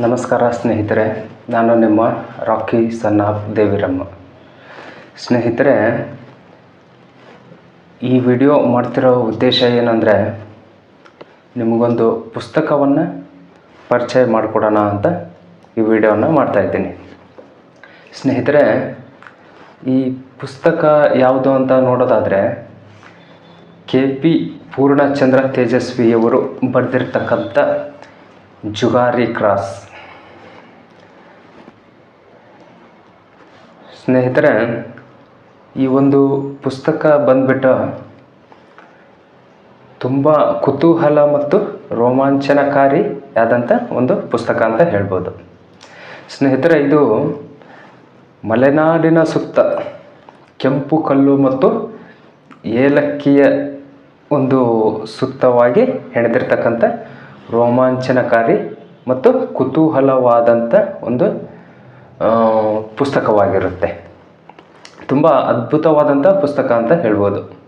ನಮಸ್ಕಾರ ಸ್ನೇಹಿತರೆ, ನಾನು ನಿಮ್ಮ ರಾಕಿ ಸನ್ ಆಫ್ ದೇವಿರಮ್ಮ. ಸ್ನೇಹಿತರೆ, ಈ ವಿಡಿಯೋ ಮಾಡ್ತಿರೋ ಉದ್ದೇಶ ಏನಂದರೆ, ನಿಮಗೊಂದು ಪುಸ್ತಕವನ್ನು ಪರಿಚಯ ಮಾಡಿಕೊಡೋಣ ಅಂತ ಈ ವಿಡಿಯೋನ ಮಾಡ್ತಾಯಿದ್ದೀನಿ ಸ್ನೇಹಿತರೆ, ಈ ಪುಸ್ತಕ ಯಾವುದು ಅಂತ ನೋಡೋದಾದರೆ, ಕೆ ಪಿ ಪೂರ್ಣಚಂದ್ರ ತೇಜಸ್ವಿಯವರು ಬರೆದಿರ್ತಕ್ಕಂಥ ಜುಗಾರಿ ಕ್ರಾಸ್. ಸ್ನೇಹಿತರೆ, ಈ ಒಂದು ಪುಸ್ತಕ ಬಂದ್ಬಿಟ್ಟು ತುಂಬ ಕುತೂಹಲ ಮತ್ತು ರೋಮಾಂಚನಕಾರಿ ಆದಂಥ ಒಂದು ಪುಸ್ತಕ ಅಂತ ಹೇಳ್ಬೋದು. ಸ್ನೇಹಿತರೆ, ಇದು ಮಲೆನಾಡಿನ ಸುತ್ತ ಕೆಂಪು ಕಲ್ಲು ಮತ್ತು ಏಲಕ್ಕಿಯ ಒಂದು ಸುತ್ತವಾಗಿ ಹೆಣೆದಿರ್ತಕ್ಕಂಥ ರೋಮಾಂಚನಕಾರಿ ಮತ್ತು ಕುತೂಹಲವಾದಂಥ ಒಂದು ಪುಸ್ತಕವಾಗಿರುತ್ತೆ. ತುಂಬ ಅದ್ಭುತವಾದಂಥ ಪುಸ್ತಕ ಅಂತ ಹೇಳ್ಬೋದು.